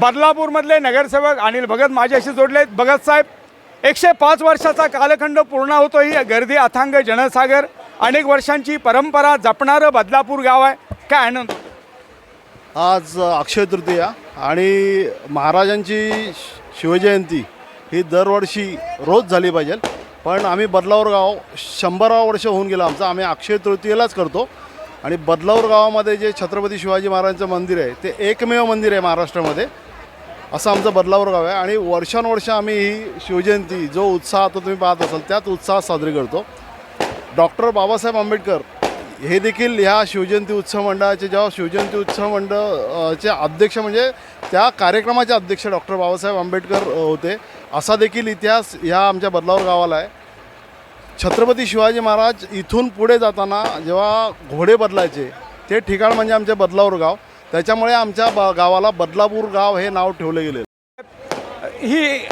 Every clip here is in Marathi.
बदलापूरमधले नगरसेवक अनिल भगत माझ्याशी जोडले आहेत. भगत साहेब एकशे पाच वर्षाचा कालखंड पूर्ण होतो ही गर्दी अथांग जनसागर. अनेक वर्षांची परंपरा जपणारं बदलापूर गाव आहे. काय आनंद? आज अक्षय तृतीया आणि महाराजांची शिवजयंती ही दरवर्षी रोज झाली पाहिजे. पण आम्ही बदलावर गाव शंभरावं वर्ष होऊन गेलं. आमचं आम्ही अक्षय तृतीयेलाच करतो. आणि बदलावर गावामध्ये जे छत्रपती शिवाजी महाराजांचं मंदिर आहे ते एकमेव मंदिर आहे महाराष्ट्रामध्ये. असं आमचं बदलावर गाव आहे आणि वर्षानुवर्ष आम्ही ही शिवजयंती जो उत्साह आता तुम्ही पाहत असाल त्याच उत्साहात साजरी करतो. डॉक्टर बाबासाहेब आंबेडकर हे देखील ह्या शिवजयंती उत्सव मंडळाचे जेव्हा शिवजयंती उत्सव मंडळचे अध्यक्ष म्हणजे त्या कार्यक्रमाचे अध्यक्ष डॉक्टर बाबासाहेब आंबेडकर होते. असा देखील इतिहास ह्या आमच्या बदलावर गावाला आहे. छत्रपती शिवाजी महाराज इथून पुढे जाताना जेव्हा घोडे बदलायचे ते ठिकाण म्हणजे आमचे बदलापूर गाव. त्याच्यामुळे आमच्या ब गावाला बदलापूर गाव हे नाव ठेवलं गेले. ही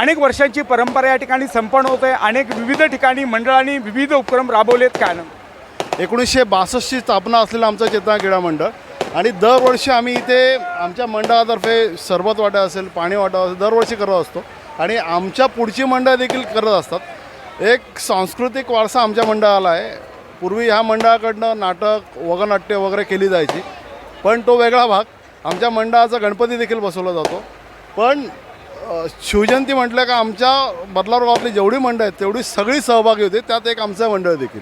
अनेक वर्षांची परंपरा या ठिकाणी संपन्न होत आहे. अनेक विविध ठिकाणी मंडळांनी विविध उपक्रम राबवलेत काय आनंद एकोणीसशे बासष्टची स्थापना असलेलं आमचं चेतना क्रीडा मंडळ आणि दरवर्षी आम्ही इथे आमच्या मंडळातर्फे सरबत वाटा असेल पाणी वाटा असेल दरवर्षी करत असतो. आणि आमच्या पुढची मंडळ देखील करत असतात. एक सांस्कृतिक वारसा आमच्या मंडळाला आहे. पूर्वी ह्या मंडळाकडनं नाटक वगनाट्य वगैरे केली जायची. पण तो वेगळा भाग. आमच्या मंडळाचा गणपती देखील बसवला जातो. पण शिवजयंती म्हटलं का आमच्या बदलावर गावातली जेवढी मंडळ आहेत तेवढी सगळी सहभागी होते. त्यात एक आमचं मंडळ देखील.